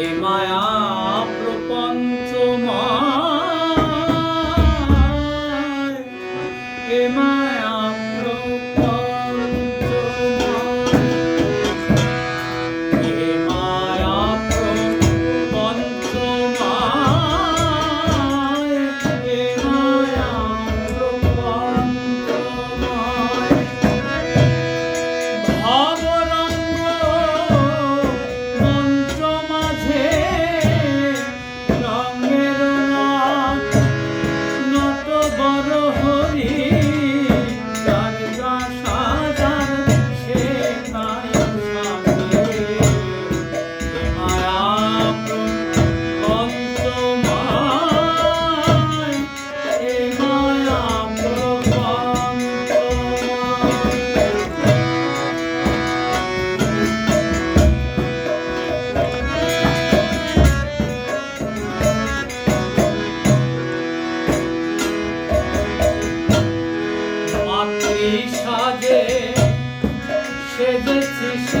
এ মায়া সাজে সেজেছি